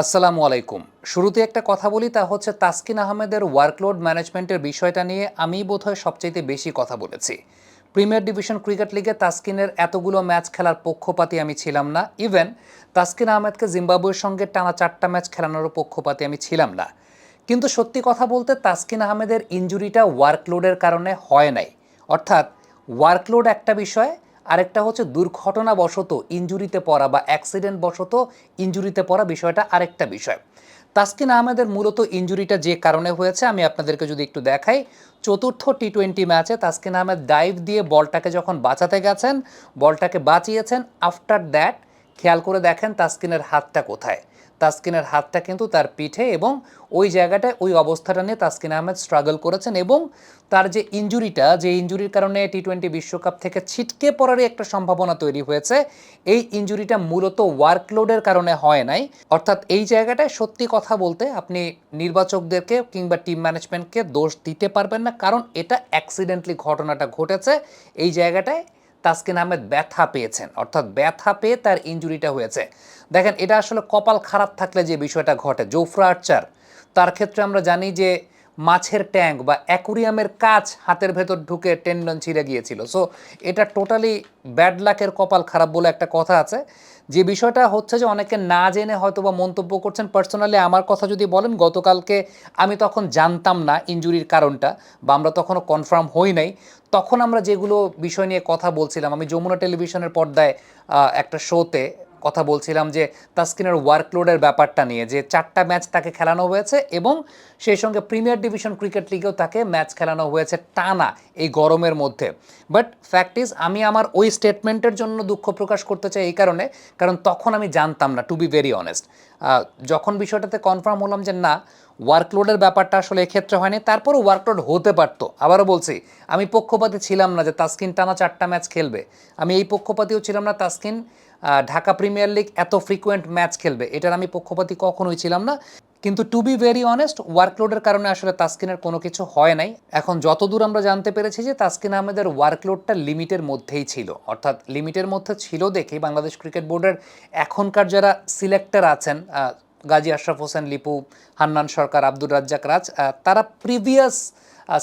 আসসালামু আলাইকুম। শুরুতে একটা কথা বলি, তা হচ্ছে তাসকিন আহমেদের ওয়ার্কলোড ম্যানেজমেন্টের বিষয়টা নিয়ে আমি বোধহয় সবচাইতে বেশি কথা বলেছি। প্রিমিয়ার ডিভিশন ক্রিকেট লিগে তাসকিনের এতগুলো ম্যাচ খেলার পক্ষপাতি আমি ছিলাম না। ইভেন তাসকিন আহমেদকে জিম্বাবুয়ের সঙ্গে টানা চারটা ম্যাচ খেলানোরও পক্ষপাতি আমি ছিলাম না। কিন্তু সত্যি কথা বলতে তাসকিন আহমেদের ইঞ্জুরিটা ওয়ার্কলোডের কারণে হয় নাই। অর্থাৎ ওয়ার্কলোড একটা বিষয় আরেকটা হচ্ছে দুর্ঘটনাবশত ইঞ্জুরিতে পড়া বা অ্যাক্সিডেন্ট বশত ইঞ্জুরিতে পড়া বিষয়টা আরেকটা বিষয়। তাস্কিন আহমেদের মূলত ইঞ্জুরিটা যে কারণে হয়েছে, আমি আপনাদেরকে যদি একটু দেখাই। চতুর্থ টি টোয়েন্টি ম্যাচে তাস্কিন আহমেদ ডাইভ দিয়ে বলটাকে যখন বাঁচাতে গেছেন, বলটাকে বাঁচিয়েছেন আফটার দ্যাট খেয়াল করে দেখেন তাস্কিনের হাতটা কোথায়। তাসকিনের হাতটা কিন্তু তার পিঠে এবং ওই জায়গাটায় ওই অবস্থাটা নিয়ে তাসকিন আহমেদ স্ট্রাগল করেছেন এবং তার যে ইঞ্জুরিটা যে ইঞ্জুরির কারণে টি টোয়েন্টি বিশ্বকাপ থেকে ছিটকে পড়ারই একটা সম্ভাবনা তৈরি হয়েছে, এই ইঞ্জুরিটা মূলত ওয়ার্কলোডের কারণে হয় নাই। অর্থাৎ এই জায়গাটায় সত্যি কথা বলতে আপনি নির্বাচকদেরকে কিংবা টিম ম্যানেজমেন্টকে দোষ দিতে পারবেন না, কারণ এটা অ্যাক্সিডেন্টলি ঘটনাটা ঘটেছে। এই জায়গাটায় তাসকিন আহমেদ ব্যথা পেয়েছেন। অর্থাৎ ব্যথা পেয়ে তার ইঞ্জুরিটা হয়েছে। দেখেন, এটা আসলে কপাল খারাপ থাকলে যে বিষয়টা ঘটে, জোফরা আর্চার, তার ক্ষেত্রে আমরা জানি যে মাছের ট্যাঙ্ক বা অ্যাকুরিয়ামের কাজ হাতের ভেতর ঢুকে টেন্ডন ছিঁড়ে গিয়েছিল। সো এটা টোটালি ব্যাড লাকের কপাল খারাপ বলে একটা কথা আছে। যে বিষয়টা হচ্ছে যে অনেকে না জেনে হয়তো বা মন্তব্য করছেন। পার্সোনালি আমার কথা যদি বলেন, গতকালকে আমি তখন জানতাম না ইঞ্জুরির কারণটা বা আমরা তখনও কনফার্ম হই নাই। তখন আমরা যেগুলো বিষয় নিয়ে কথা বলছিলাম, আমি যমুনা টেলিভিশনের পর্দায় একটা শোতে কথা বলছিলাম যে তাসকিনের ওয়ার্কলোডের ব্যাপারটা নিয়ে, যে চারটা ম্যাচ তাকে খেলানো হয়েছে এবং সেই সঙ্গে প্রিমিয়ার ডিভিশন ক্রিকেট লিগেও তাকে ম্যাচ খেলানো হয়েছে টানা এই গরমের মধ্যে। বাট ফ্যাক্ট ইজ আমি আমার ওই স্টেটমেন্টের জন্য দুঃখ প্রকাশ করতে চাই এই কারণে, কারণ তখন আমি জানতাম না টু বি ভেরি অনেস্ট যখন বিষয়টাতে কনফার্ম হলাম যে না ওয়ার্কলোডের ব্যাপারটা আসলে এক্ষেত্রে হয়নি, তারপরও ওয়ার্কলোড হতে পারতো। আবারও বলছি, আমি পক্ষপাতী ছিলাম না যে তাস্কিন টানা চারটা ম্যাচ খেলবে। আমি এই পক্ষপাতীও ছিলাম না, তাসকিন ঢাকা প্রিমিয়ার লিগ এত ফ্রিকুয়েন্ট ম্যাচ খেলবে, এটার আমি পক্ষপাতি কখনোই ছিলাম না। কিন্তু টু বি ভেরি অনেস্ট ওয়ার্কলোডের কারণে আসলে তাস্কিনের কোনো কিছু হয় নাই। এখন যতদূর আমরা জানতে পেরেছি যে তাসকিন আহমেদের ওয়ার্কলোডটা লিমিটের মধ্যেই ছিল। অর্থাৎ লিমিটের মধ্যে ছিল দেখে বাংলাদেশ ক্রিকেট বোর্ডের এখনকার যারা সিলেক্টার আছেন গাজী আশরাফ হোসেন, লিপু হান্নান সরকার, আব্দুর রাজ্জাক রাজ তারা প্রিভিয়াস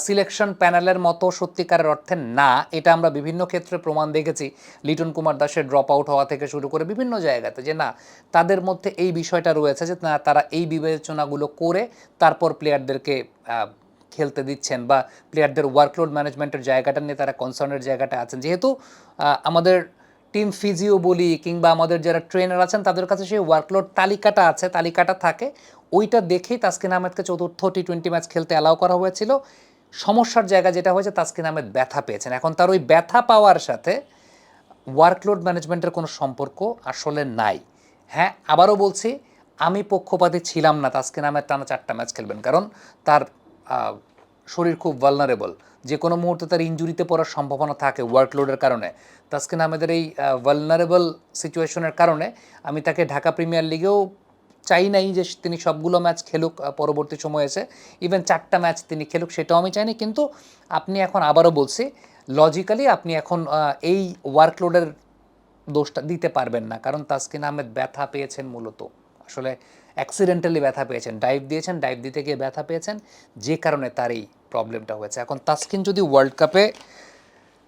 সিলেকশন প্যানেলের মতো সত্যিকারের অর্থে না। এটা আমরা বিভিন্ন ক্ষেত্রে প্রমাণ দেখেছি। লিটন কুমার দাসের ড্রপ আউট হওয়া থেকে শুরু করে বিভিন্ন জায়গাতে যে না, তাদের মধ্যে এই বিষয়টা রয়েছে যে না, তারা এই বিবেচনাগুলো করে তারপর প্লেয়ারদেরকে খেলতে দিচ্ছেন বা প্লেয়ারদের ওয়ার্কলোড ম্যানেজমেন্টের জায়গাটা নিয়ে তারা কনসার্নের জায়গাটা আছেন। যেহেতু আমাদের টিম ফিজিও বলি কিংবা আমাদের যারা ট্রেনার আছেন, তাদের কাছে সেই ওয়ার্কলোড তালিকাটা আছে, তালিকাটা থাকে। ওইটা দেখেই তাসকিন আহমেদকে চতুর্থ টি টোয়েন্টি ম্যাচ খেলতে অ্যালাউ করা হয়েছিল। সমস্যার জায়গা যেটা হয়েছে, তাসকিন আহমেদ ব্যথা পেয়েছেন। এখন তার ওই ব্যথা পাওয়ার সাথে ওয়ার্কলোড ম্যানেজমেন্টের কোনো সম্পর্ক আসলে নাই। হ্যাঁ আবারও বলছি, আমি পক্ষপাতী ছিলাম না, তাসকিন আহমেদ টানা চারটা ম্যাচ খেলবেন। কারণ তার শরীর খুব ভালনারেবল যে কোনো মুহূর্তে তার ইঞ্জুরিতে পড়ার সম্ভাবনা থাকে ওয়ার্কলোডের কারণে। তাসকিন আহমেদের এই ভালনারেবল সিচুয়েশনের কারণে আমি তাকে ঢাকা প্রিমিয়ার লিগেও চাই নাই যে তিনি সবগুলো ম্যাচ খেলুক পরবর্তী সময়ে এসে। ইভেন চারটা ম্যাচ তিনি খেলুক সেটাও আমি চাইনি। কিন্তু আপনি এখন আবারও বলছি লজিক্যালি আপনি এখন এই ওয়ার্কলোডের দোষটা দিতে পারবেন না। কারণ তাসকিন আহমেদ ব্যথা পেয়েছেন মূলত। আসলে অ্যাক্সিডেন্টালি ব্যথা পেয়েছেন। ডাইভ দিয়েছেন ডাইভ দিতে গিয়ে ব্যথা পেয়েছেন। যে কারণে তার এই প্রবলেমটা হয়েছে। এখন তাসকিন যদি ওয়ার্ল্ড কাপে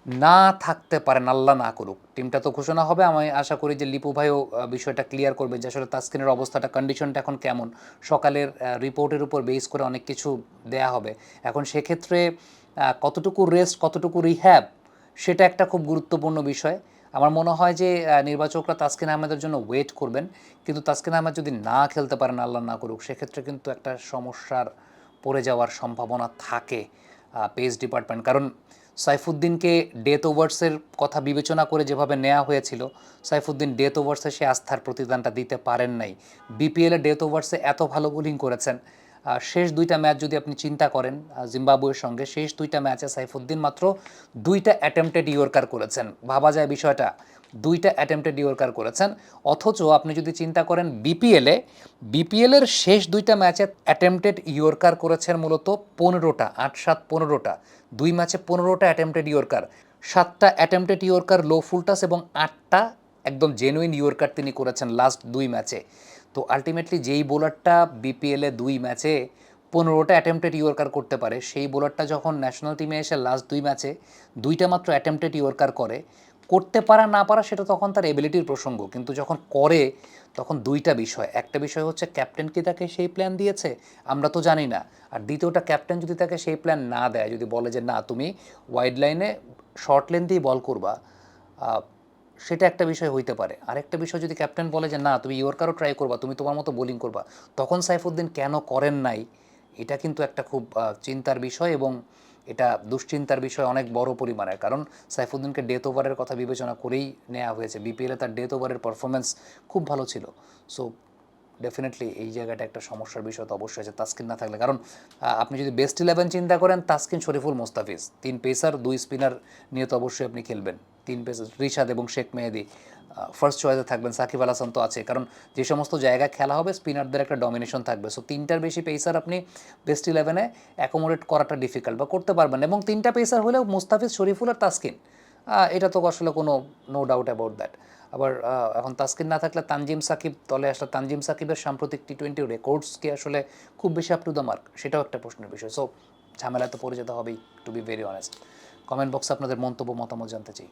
না থাকতে পারেন, আল্লাহ না করুক, টিমটা তো ঘোষণা হবে। আমি আশা করি যে লিপু ভাইও বিষয়টা ক্লিয়ার করবে যে আসলে তাসকিনের অবস্থাটা কন্ডিশনটা এখন কেমন। সকালের রিপোর্টের উপর বেস করে অনেক কিছু দেয়া হবে। এখন সেক্ষেত্রে কতটুকু রেস্ট কতটুকু রিহ্যাব সেটা একটা খুব গুরুত্বপূর্ণ বিষয়। আমার মনে হয় যে নির্বাচকরা তাসকিন আহমেদের জন্য ওয়েট করবেন। কিন্তু তাসকিন আহমেদ যদি না খেলতে পারেন, আল্লাহ না করুক, সেক্ষেত্রে কিন্তু একটা সমস্যার পড়ে যাওয়ার সম্ভাবনা থাকে পেস ডিপার্টমেন্ট কারণ সাইফুদ্দিনকে ডেথ ওভার্সের কথা বিবেচনা করে যেভাবে নেওয়া হয়েছিল, সাইফুদ্দিন ডেথ ওভার্সে সে আস্থার প্রতিদানটা দিতে পারেন নাই। বিপিএলে ডেথ ওভার্সে এত ভালো বোলিং করেছেন শেষ দুইটা ম্যাচ যদি আপনি চিন্তা করেন জিম্বাবুয়ের সঙ্গে, শেষ দুইটা ম্যাচে সাইফুদ্দিন মাত্র দুইটা অ্যাটেম্পটেড ইয়র্কার করেছেন। ভাবা যায় বিষয়টা, দুইটা অ্যাটেম্পটেড ইয়র্কার করেছেন। অথচ আপনি যদি চিন্তা করেন বিপিএলে বিপিএলের শেষ দুইটা ম্যাচে অ্যাটেম্পটেড ইয়র্কার করেছেন মূলত পনেরোটা, আট, সাত, পনেরোটা। দুই ম্যাচে পনেরোটা অ্যাটেম্পটেড ইয়র্কার সাতটা attempted yorker low full toss এবং আটটা একদম জেনুইন ইয়র্কার তিনি করেছেন লাস্ট দুই ম্যাচে। তো আলটিমেটলি যেই বোলারটা বিপিএলে দুই ম্যাচে পনেরোটা অ্যাটেম্পটেড ইয়র্কার করতে পারে, সেই বোলারটা যখন ন্যাশনাল টিমে এসে লাস্ট দুই ম্যাচে দুইটা মাত্র অ্যাটেম্পটেড ইয়র্কার করে, করতে পারা না পারা সেটা তখন তার এবিলিটির প্রসঙ্গ। কিন্তু যখন করে, তখন দুইটা বিষয়। একটা বিষয় হচ্ছে ক্যাপ্টেন কি তাকে সেই প্ল্যান দিয়েছে? আমরা তো জানি না। আর দ্বিতীয়টা ক্যাপ্টেন যদি তাকে সেই প্ল্যান না দেয়, যদি বলে যে না, তুমি ওয়াইড লাইনে শর্ট লেন্থেই বল করবা সেটা একটা বিষয় হইতে পারে। আরেকটা বিষয় যদি ক্যাপ্টেন বলে যে, না, তুমি ইয়র্কারও ট্রাই করবা, তুমি তোমার মতো বোলিং করবা, তখন সাইফুদ্দিন কেন করেন নাই? এটা কিন্তু একটা খুব চিন্তার বিষয় এবং এটা দুশ্চিন্তার বিষয় অনেক বড় পরিমাণের। কারণ সাইফুদ্দিনকে ডেথ ওভারের কথা বিবেচনা করেই নেওয়া হয়েছে। বিপিএলে তার ডেথ ওভারের পারফরমেন্স খুব ভালো ছিল। সো ডেফিনেটলি এই জায়গাটা একটা সমস্যার বিষয় তো অবশ্যই আছে, তাস্কিন না থাকলে। কারণ আপনি যদি বেস্ট ইলেভেন চিন্তা করেন, তাস্কিন, শরীফুল, মোস্তাফিজ, তিন পেসার দুই স্পিনার নিয়ে তো অবশ্যই আপনি খেলবেন। তিন পেসার, রিশাদ এবং শেখ মেহেদি ফার্স্ট চয়েসে থাকবেন, সাকিব আল হাসান তো আছে। কারণ যে সমস্ত জায়গায় খেলা হবে স্পিনারদের একটা ডমিনেশন থাকবে। সো তিনটার বেশি পেসার আপনি বেস্ট ইলেভেনে অ্যাকোমোডেট করাটা ডিফিকাল্ট বা করতে পারবেন। এবং তিনটা পেসার হলেও মুস্তাফিজ শরীফুল আর তাসকিন। এটা তো আসলে কোনো নো ডাউট অ্যাবাউট দ্যাট আবার এখন তাসকিন না থাকলে তানজিম সাকিব দলে আসলে, তানজিম সাকিবের সাম্প্রতিক টি টোয়েন্টি রেকর্ডস কি আসলে খুব বেশি আপ টু দ্য মার্ক সেটাও একটা প্রশ্নের বিষয়। সো ঝামেলা তো পড়ে যেতে হবেই to be very honest comment বক্সে আপনাদের মন্তব্য, মতামত জানতে চাই।